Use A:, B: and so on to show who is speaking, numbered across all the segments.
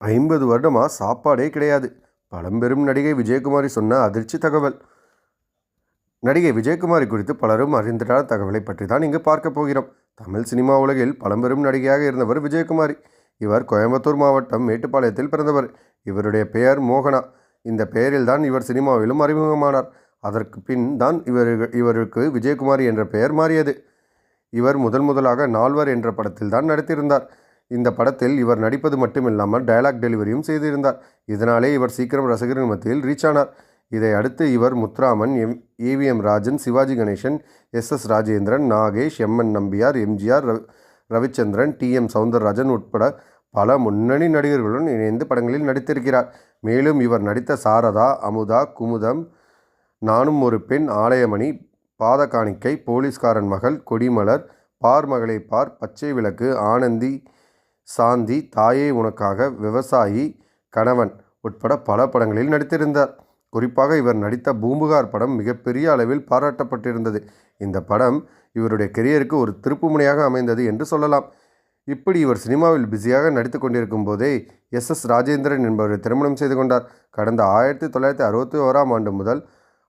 A: ஐம்பது வருடமாக சாப்பாடே கிடையாது. பழம்பெரும் நடிகை விஜயகுமாரி சொன்ன அதிர்ச்சி தகவல். நடிகை விஜயகுமாரி குறித்து பலரும் அறிந்திராத தகவலை பற்றி தான் இங்கு பார்க்க போகிறோம். தமிழ் சினிமா உலகில் பழம்பெரும் நடிகையாக இருந்தவர் விஜயகுமாரி. இவர் கோயம்புத்தூர் மாவட்டம் மேட்டுப்பாளையத்தில் பிறந்தவர். இவருடைய பெயர் மோகனா. இந்த பெயரில்தான் இவர் சினிமாவிலும் அறிமுகமானார். அதற்கு பின் தான் இவர் இவருக்கு விஜயகுமாரி என்ற பெயர் மாறியது. இவர் முதல் முதலாக நால்வர் என்ற படத்தில் தான் நடித்திருந்தார். இந்த படத்தில் இவர் நடிப்பது மட்டுமில்லாமல் டயலாக் டெலிவரியும் செய்திருந்தார். இதனாலே இவர் சீக்கிரம் ரசிகர்கள் மத்தியில் ரீச் ஆனார். இதை அடுத்து இவர் Muthuraman M AVM Rajan Sivaji Ganesan S S Rajendran Nagesh MN Nambiar MGR Ravi Ravichandran T M Soundararajan உட்பட பல முன்னணி நடிகர்களுடன் இணைந்து படங்களில் நடித்திருக்கிறார். மேலும் இவர் நடித்த சாரதா அமுதா குமுதம் நானும் ஒரு பெண் ஆலயமணி பாத காணிக்கை போலீஸ்காரன் மகள் கொடிமலர் பார் மகளை பார் பச்சை விளக்கு ஆனந்தி சாந்தி தாயே உனக்காக விவசாயி கணவன் உட்பட பல படங்களில் நடித்திருந்தார். குறிப்பாக இவர் நடித்த பூம்புகார் படம் மிகப்பெரிய அளவில் பாராட்டப்பட்டிருந்தது. இந்த படம் இவருடைய கெரியருக்கு ஒரு திருப்புமுனையாக அமைந்தது என்று சொல்லலாம். இப்படி இவர் சினிமாவில் பிஸியாக நடித்து கொண்டிருக்கும் போதே எஸ் எஸ் ராஜேந்திரன் என்பவரை திருமணம் செய்து கொண்டார். கடந்த ஆயிரத்தி தொள்ளாயிரத்தி அறுபத்தி ஓராம் ஆண்டு முதல்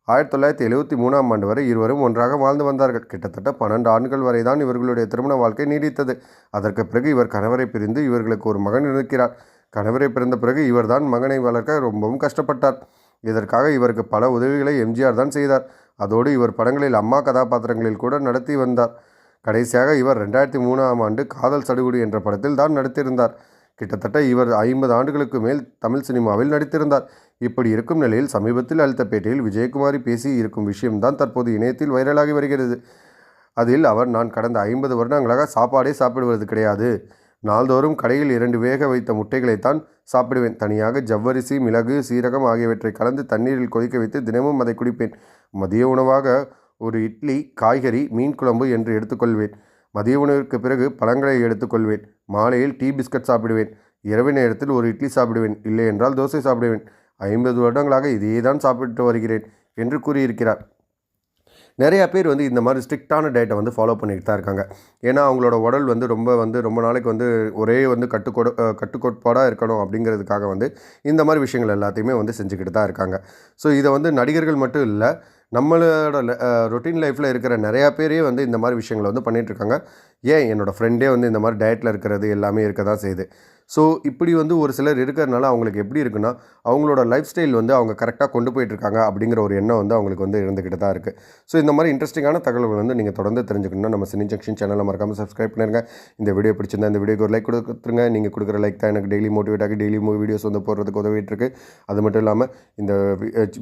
A: ஆயிரத்தி தொள்ளாயிரத்தி எழுபத்தி மூணாம் ஆண்டு வரை இருவரும் ஒன்றாக வாழ்ந்து வந்தார்கள். கிட்டத்தட்ட பன்னெண்டு ஆண்டுகள் வரை தான் இவர்களுடைய திருமண வாழ்க்கை நீடித்தது. அதற்கு பிறகு இவர் கணவரை பிரிந்து இவர்களுக்கு ஒரு மகன் இருக்கிறார். கணவரை பிறந்த பிறகு இவர்தான் மகனை வளர்க்க ரொம்பவும் கஷ்டப்பட்டார். இதற்காக இவருக்கு பல உதவிகளை எம்ஜிஆர் தான் செய்தார். அதோடு இவர் படங்களில் அம்மா கதாபாத்திரங்களில் கூட நடத்தி வந்தார். கடைசியாக இவர் ரெண்டாயிரத்தி மூணாம் ஆண்டு காதல் சடுகுடு என்ற படத்தில் தான் நடித்திருந்தார். கிட்டத்தட்ட இவர் ஐம்பது ஆண்டுகளுக்கு மேல் தமிழ் சினிமாவில் நடித்திருந்தார். இப்படி இருக்கும் நிலையில் சமீபத்தில் அளித்த பேட்டியில் விஜயகுமாரி பேசி இருக்கும் விஷயம்தான் தற்போது இணையத்தில் வைரலாகி வருகிறது. அதில் அவர் நான் கடந்த ஐம்பது வருடங்களாக சாப்பாடே சாப்பிடுவது கிடையாது. நாள்தோறும் கடையில் இரண்டு வேக வைத்த முட்டைகளைத்தான் சாப்பிடுவேன். தனியாக ஜவ்வரிசி மிளகு சீரகம் ஆகியவற்றை கலந்து தண்ணீரில் கொதிக்க வைத்து தினமும் அதை குடிப்பேன். மதிய உணவாக ஒரு இட்லி காய்கறி மீன் குழம்பு என்று எடுத்துக்கொள்வேன். மதிய உணவிற்கு பிறகு பழங்களை எடுத்துக்கொள்வேன். மாலையில் டீ பிஸ்கட் சாப்பிடுவேன். இரவு நேரத்தில் ஒரு இட்லி சாப்பிடுவேன். இல்லை என்றால் தோசை சாப்பிடுவேன். ஐம்பது வருடங்களாக இதையே தான் சாப்பிட்டு வருகிறேன் என்று கூறியிருக்கிறார். நிறையா பேர் வந்து இந்த மாதிரி ஸ்ட்ரிக்டான டயட்டை வந்து ஃபாலோ பண்ணிட்டு தான் இருக்காங்க. ஏன்னா அவங்களோட உடல் வந்து ரொம்ப வந்து ரொம்ப நாளைக்கு வந்து ஒரே வந்து கட்டுக்கோடு கட்டுக்கோட்பாடாக இருக்கணும் அப்படிங்கிறதுக்காக வந்து இந்த மாதிரி விஷயங்கள் எல்லாத்தையுமே வந்து செஞ்சுக்கிட்டு தான் இருக்காங்க. ஸோ இதை வந்து நடிகர்கள் மட்டும் இல்லை நம்மளோட ரொட்டீன் லைஃப்பில் இருக்கிற நிறையா பேரே வந்து இந்த மாதிரி விஷயங்களை வந்து பண்ணிகிட்ருக்காங்க ஏன் என்னோடய ஃப்ரெண்டே வந்து இந்த மாதிரி டயட்டில் இருக்கிறது எல்லாமே இருக்க தான் செய்யுது. ஸோ இப்படி வந்து ஒரு சிலர் இருக்கிறனால அவங்களுக்கு எப்படி இருக்குன்னா அவங்களோட லைஃப் ஸ்டைல் வந்து அவங்க கரெக்டாக கொண்டு போயிட்டுருக்காங்க அப்படிங்கிற ஒரு எண்ணம் வந்து அவங்களுக்கு வந்து இருந்துக்கிட்டு தான் இருக்குது ஸோ இந்த மாதிரி இன்ட்ரெஸ்டிங்கான தகவல்கள் வந்து நீங்கள் தொடர்ந்து தெரிஞ்சுக்கணும்னா நம்ம சினி ஜங்ஷன் சேனலை மறக்காமல் சப்ஸ்கிரைப் பண்ணிருங்க. இந்த வீடியோ பிடிச்சிருந்தா இந்த வீடியோக்கு ஒரு லைக் கொடுத்துருங்க. நீங்கள் கொடுக்குற லைக் தான் எனக்கு டெய்லி மோட்டிவேட் ஆகி டெய்லி வீடியோஸ் வந்து போடுறதுக்கு உதவிட்டு இருக்கு. அது மட்டும் இல்லாமல் இந்த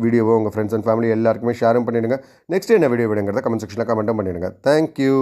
A: வீடியோவை உங்கள் ஃப்ரெண்ட்ஸ் அண்ட் ஃபேமிலி எல்லாருக்குமே ஷேரும் பண்ணிவிடுங்க நெக்ஸ்ட் என்ன வீடியோ விடுங்கிறத கமெண்ட் செக்ஷனில் கமெண்ட்டும் பண்ணிவிடுங்க தேங்க்யூ